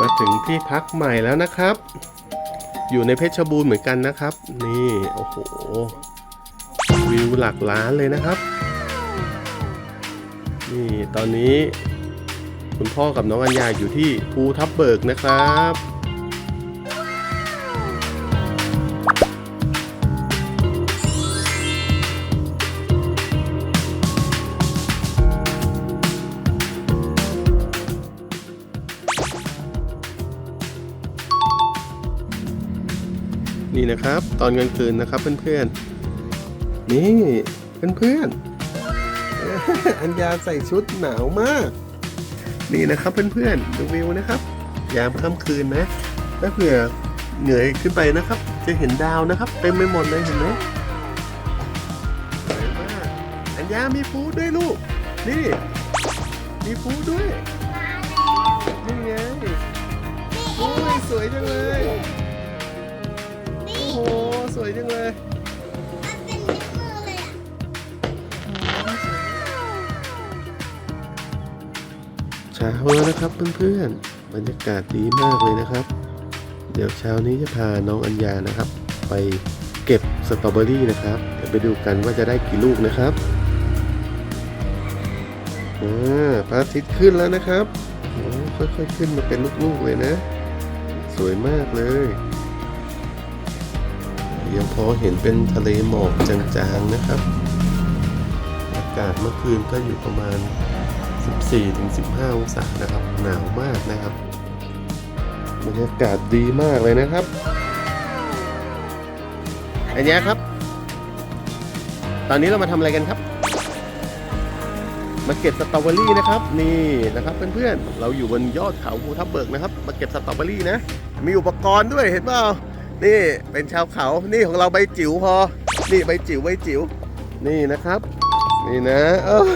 มาถึงที่พักใหม่แล้วนะครับ อยู่ในเพชรบูรณ์เหมือนกันนะครับ นี่โอ้โหวิวหลักล้านเลยนะครับ นี่ตอนนี้คุณพ่อกับน้องอัญญาอยู่ที่ภูทับเบิกนะครับ นี่นะครับ ตอนกลางคืนนะครับเพื่อนๆ นี่เพื่อนๆ อัญญาใส่ชุดหนาวมาก นี่นะครับเพื่อนๆ ดูวิวนะครับ ยามค่ำคืนนะ ถ้าเผื่อเหนื่อยขึ้นไปนะครับ จะเห็นดาวนะครับเต็มไปหมดเลยเห็นไหมสวยมากอัญญามีฟูด้วยลูก นี่ มีฟูด้วย นี่ไงโอ้ยสวยจังเลย หสวยจังเลยมันเป็นนิ้วมือเลยอะเช้าแล้วนะครับเพื่อนๆ บรรยากาศดีมากเลยนะครับ เดี๋ยวเช้านี้จะพาน้องอัญญานะครับ ไปเก็บสตรอเบอรี่นะครับ เดี๋ยวไปดูกันว่าจะได้กี่ลูกนะครับอ่าพระอาทิตย์ขึ้นแล้วนะครับโอ้ค่อยๆขึ้นมาเป็นลูกๆเลยนะ สวยมากเลย ยังพอเห็นเป็นทะเลหมอกจางๆนะครับ อากาศเมื่อคืนก็อยู่ประมาณ 14-15 องศานะครับ หนาวมากนะครับบรรยากาศดีมากเลยนะครับ อันนี้ครับ ตอนนี้เรามาทำอะไรกันครับ มาเก็บสตรอเบอรี่นะครับ นี่นะครับเพื่อนๆ เราอยู่บนยอดเขาภูทับเบิกนะครับ มาเก็บสตรอเบอรี่นะ มีอุปกรณ์ด้วยเห็นเปล่า นี่เป็นชาวเขานี่ของเราใบจิ๋วพอ นี่ใบจิ๋วใบจิ๋วนี่นะครับ นี่นะเออ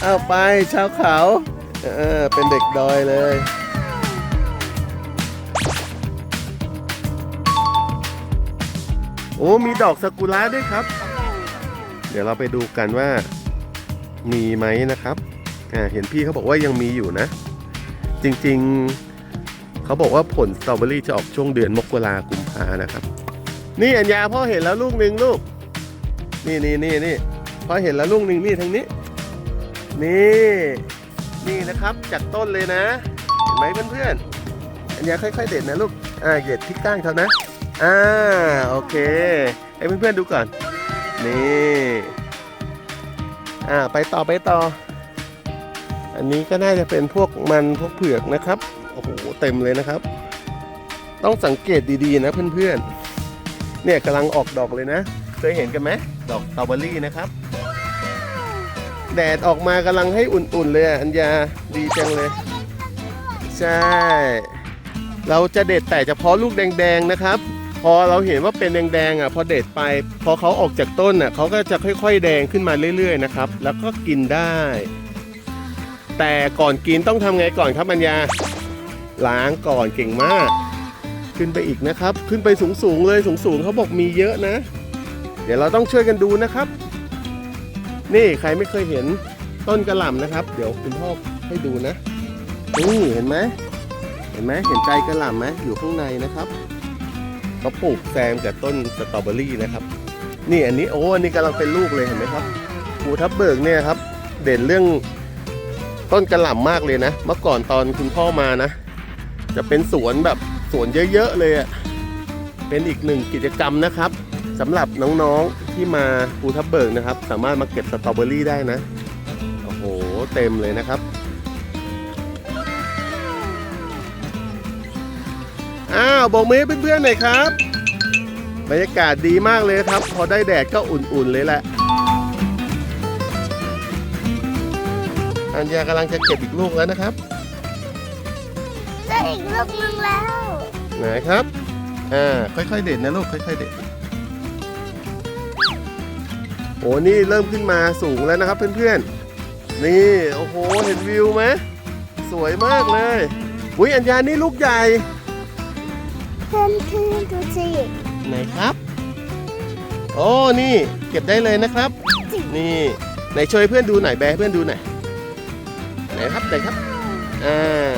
เอาไปชาวเขาเออเป็นเด็กดอยเลยโอ้มีดอกซากุระด้วยครับ เดี๋ยวเราไปดูกันว่ามีไหมนะครับอ่าเห็นพี่เขาบอกว่ายังมีอยู่นะ จริงๆ เขาบอกว่าผลสตรอเบอรี่จะออกช่วงเดือนมกรากุมภานะครับ นี่อัญญาพ่อเห็นแล้วลูกหนึ่งลูก นี่นี่นี่นี่พ่อเห็นแล้วลูกหนึ่งนี่ทางนี้ นี่ นี่นะครับจากต้นเลยนะ เห็นไหมเพื่อนๆ อัญญาค่อย ๆ เด็ดนะลูก อ่าเหยียดที่ก้านเขานะ อ่าโอเคให้เพื่อนๆดูก่อน นี่ อ่าไปต่อไปต่อ อันนี้ก็น่าจะเป็นพวกมันพวกเผือกนะครับ โอ้โหเต็มเลยนะครับ ต้องสังเกตดีๆนะเพื่อนๆ เนี่ยกำลังออกดอกเลยนะ เคยเห็นกันไหมดอกสตรอเบอรี่นะครับ แดดออกมากำลังให้อุ่นๆเลยอัญญาดีจังเลย ใช่ เราจะเด็ดแต่เฉพาะลูกแดงๆนะครับ พอเราเห็นว่าเป็นแดงๆอะพอเด็ดไป พอเขาออกจากต้นอะเขาก็จะค่อย ๆ แดงขึ้นมาเรื่อย ๆ นะครับ แล้วก็กินได้ แต่ก่อนกินต้องทำไงก่อนครับอัญญา ล้างก่อนเก่งมาก ขึ้นไปอีกนะครับ ขึ้นไปสูงๆเลยสูงๆเขาบอกมีเยอะนะ เดี๋ยวเราต้องช่วยกันดูนะครับ นี่ใครไม่เคยเห็นต้นกระหล่ำนะครับ เดี๋ยวคุณพ่อให้ดูนะนี่เห็นไหมเห็นไหมเห็นใจกระหล่ำไหมอยู่ข้างในนะครับเขาปลูกแซมกับต้นสตรอเบอรี่นะครับ นี่อันนี้โอ้อันนี้กำลังเป็นลูกเลยเห็นไหมครับภูทับเบิกเนี่ยครับ เด่นเรื่อง ต้นกระหล่ำมากเลยนะ เมื่อก่อนตอนคุณพ่อมานะ จะเป็นสวนแบบสวนเยอะๆเลยอะเป็นอีกหนึ่งกิจกรรมนะครับสำหรับน้องๆที่มาภูทับเบิกนะครับ สามารถมาเก็บสตรอเบอรี่ได้นะ โอ้โห เต็มเลยนะครับอ้าวบอกมือเพื่อนๆหน่อยครับ บรรยากาศดีมากเลยครับ พอได้แดดก็อุ่นๆเลยแหละ อัญญากำลังจะเก็บอีกลูกแล้วนะครับ ได้อีกลูกนึงแล้วไหนครับอ่าค่อยๆเด็ดนะลูกค่อยๆเด็ดโอ้นี่เริ่มขึ้นมาสูงแล้วนะครับเพื่อนๆ นี่โอ้โหเห็นวิวไหมสวยมากเลยอุ้ยอัญญานี่ลูกใหญ่เพื่อนเพื่อนดูสิไหนครับ โอ้นี่เก็บได้เลยนะครับ นี่ไหนช่วยเพื่อนดูหน่อยแบร์ให้เพื่อนดูหน่อย ไหนครับไหนครับอ่า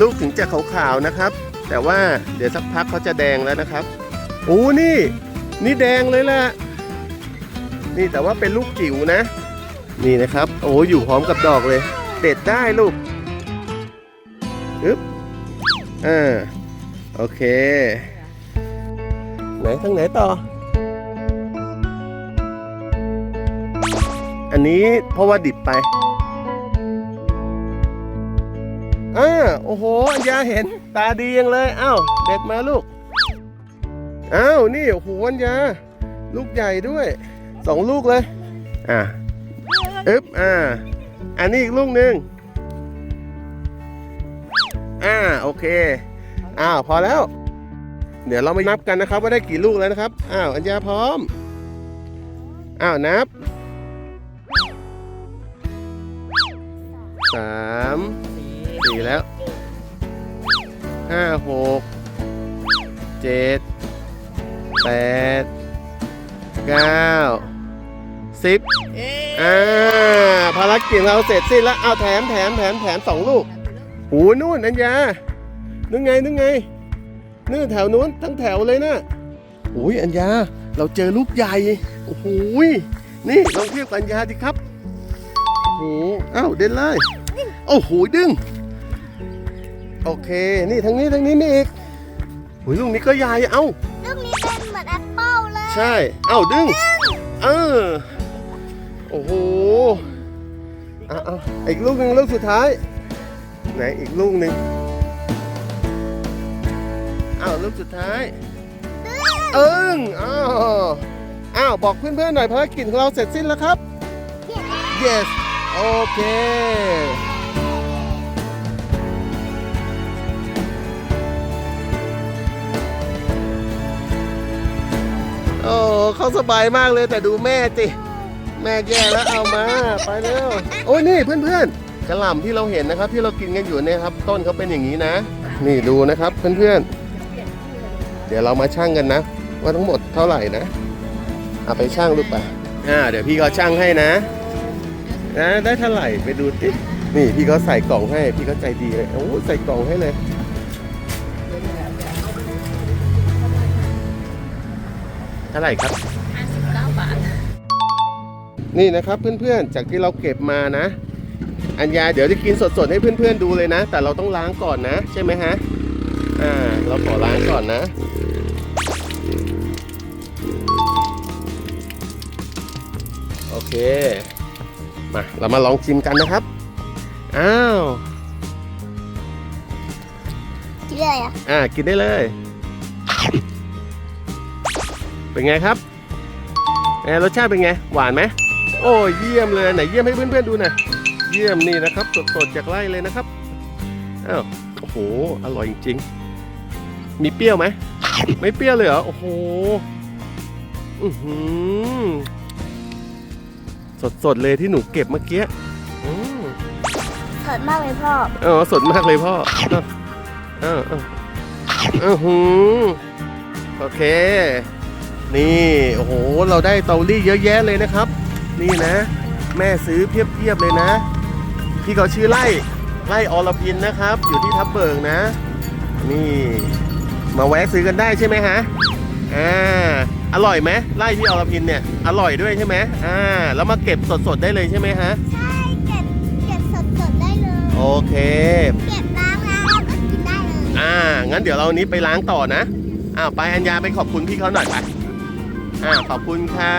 ลูกถึงจะขาวๆนะครับ แต่ว่าเดี๋ยวสักพักเขาจะแดงแล้วนะครับโอ้นี่ นี่แดงเลยล่ะ นี่แต่ว่าเป็นลูกจิ๋วนะ นี่นะครับ โอ้อยู่พร้อมกับดอกเลย เด็ดได้ลูกอึ๊บอ่าโอเค ไหนทางไหนต่อ อันนี้เพราะว่าดิบไป อ่าโอ้โหอัญญาเห็นตาดียังเลยอ้าวเด็ดมาลูกอ้าวนี่โอ้โหอัญญาลูกใหญ่ด้วยสองลูกเลยอ่าอึ๊บอ่าอันนี้อีกลูกหนึ่งอ่าโอเคอ้าวพอแล้ว เดี๋ยวเรามานับกันนะครับ ว่าได้กี่ลูกแล้วนะครับอ้าวอัญญาพร้อมอ้าวนับสาม สี่แล้วห้าหกเจ็ดแปดเก้าสิบอ่าภารกิจเราเสร็จสิ้นแล้วเอาแถมแถมแถมแถมสองลูกหูนู่นอัญญานึกไงนึกไงนู่นแถวนู้นทั้งแถวเลยนะโอ้ยอัญญาเราเจอลูกใหญ่โอ้โหนี่ลองเทียบกับอัญญาดิครับโอ้โหเอ้าเดินเลยโอ้โหดึง โอเค นี่ทางนี้ทางนี้นี่อีกหุยลูกนี้ก็ใหญ่เอ้า ลูกนี้เป็นเหมือนแอปเปิ้ลเลยใช่ เอ้าดึง เออ โอ้โหเอาเอาอีกลูกหนึ่งลูกสุดท้าย ไหนอีกลูกหนึ่งอ้าวลูกสุดท้าย เอิงอ้าวอ้าว บอกเพื่อนๆหน่อยภารกิจของเราเสร็จสิ้นแล้วครับ yes โอเค เขาสบายมากเลยแต่ดูแม่สิแม่แย่แล้วเอามาไปเร็วโอ้ยนี่เพื่อนๆกระหล่ำที่เราเห็นนะครับ ที่เรากินกันอยู่เนี่ยครับ ต้นเขาเป็นอย่างนี้นะ นี่ดูนะครับเพื่อนๆ เดี๋ยวเรามาชั่งกันนะ ว่าทั้งหมดเท่าไหร่นะเอาไปชั่งลูกไปอ่าเดี๋ยวพี่เขาชั่งให้นะนะได้เท่าไหร่ไปดูสินี่พี่เขาใส่กล่องให้ พี่เขาใจดีเลยโอ้ใส่กล่องให้เลย ท่าไหร่ครับ 59 บาท นี่นะครับเพื่อนๆ จากที่เราเก็บมานะ อัญญาเดี๋ยวจะกินสดๆ ให้เพื่อนๆดูเลยนะ แต่เราต้องล้างก่อนนะ ใช่ไหมฮะ อ่า เราขอล้างก่อนนะ โอเค มา เรามาลองชิมกันนะครับ อ้าว กินเลยอะ อ่า กินได้เลย เป็นไงครับเออรสชาติเป็นไง หวานไหมโอ้ยเยี่ยมเลยไหนเยี่ยมให้เพื่อนๆดูหน่อยเยี่ยมนี่นะครับสดๆจากไร่เลยนะครับอ้าวโอ้โหอร่อยจริงๆมีเปรี้ยวไหมไม่เปรี้ยวเลยเหรอโอ้โหอือหือสดๆเลยที่หนูเก็บเมื่อกี้อืมสดมากเลยพ่ออ๋อสดมากเลยพ่อเออเออเออหือโอเค นี่โอ้โหเราได้เตาลี่เยอะแยะเลยนะครับ นี่นะ แม่ซื้อเพียบๆเลยนะ พี่เขาชื่อไล่ไล่อรพินนะครับ อยู่ที่ทับเบิกนะ นี่มาแวะซื้อกันได้ใช่ไหมฮะอ่าอร่อยไหมไล่พี่อรพินเนี่ยอร่อยด้วยใช่ไหมอ่าแล้วมาเก็บสดๆได้เลยใช่ไหมฮะใช่เก็บเก็บสดสดๆได้เลยโอเค เก็บล้างแล้วเราก็กินได้เลยอ่างั้นเดี๋ยวเราอันนี้ไปล้างต่อนะอ้าวไปอัญญาไปขอบคุณพี่เขาหน่อยไป ขอบคุณค่ะ